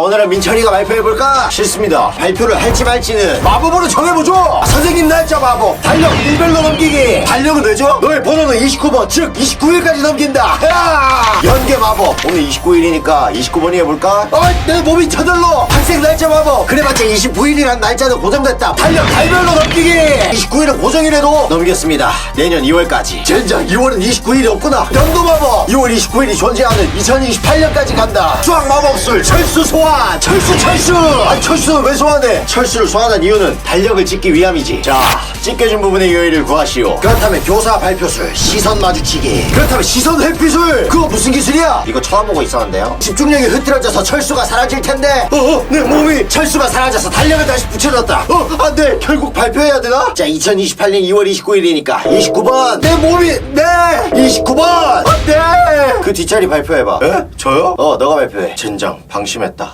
오늘은 민철이가 발표해볼까? 싫습니다. 발표를 할지 말지는 마법으로 정해보죠! 아, 선생님 날짜 마법! 달력 1별로 넘기기! 달력은 왜죠? 너의 번호는 29번, 즉 29일까지 넘긴다! 야! 연계 마법! 오늘 29일이니까 29번이 해볼까? 어, 내 몸이 저절로! 학생 날짜 마법! 그래봤자 29일이란 날짜는 고정됐다! 달력 달별로 넘기기! 29일은 고정이라도 넘겼습니다. 내년 2월까지. 젠장, 2월은 29일이 없구나! 연도 마법! 2월 29일이 존재하는 2028년까지 간다! 수학 마법술 철수 소환! 철수 철수! 아니 철수는 왜 소환해? 철수를 소환한 이유는 달력을 찍기 위함이지. 자, 찢겨진 부분의 요일을 구하시오. 그렇다면 교사 발표술, 시선 마주치기. 그렇다면 시선 회피술! 그거 무슨 기술이야? 이거 처음 보고 있었는데요. 집중력이 흐트러져서 철수가 사라질 텐데. 어, 어, 내 몸이 철수가 사라져서 달력을 다시 붙여줬다. 어, 안 돼. 결국 발표해야 되나? 자, 2028년 2월 29일이니까 29번. 내 몸이 네. 29번. 안 돼. 그 뒷자리 발표해봐. 에? 저요? 어, 너가 발표해. 젠장, 방심했다.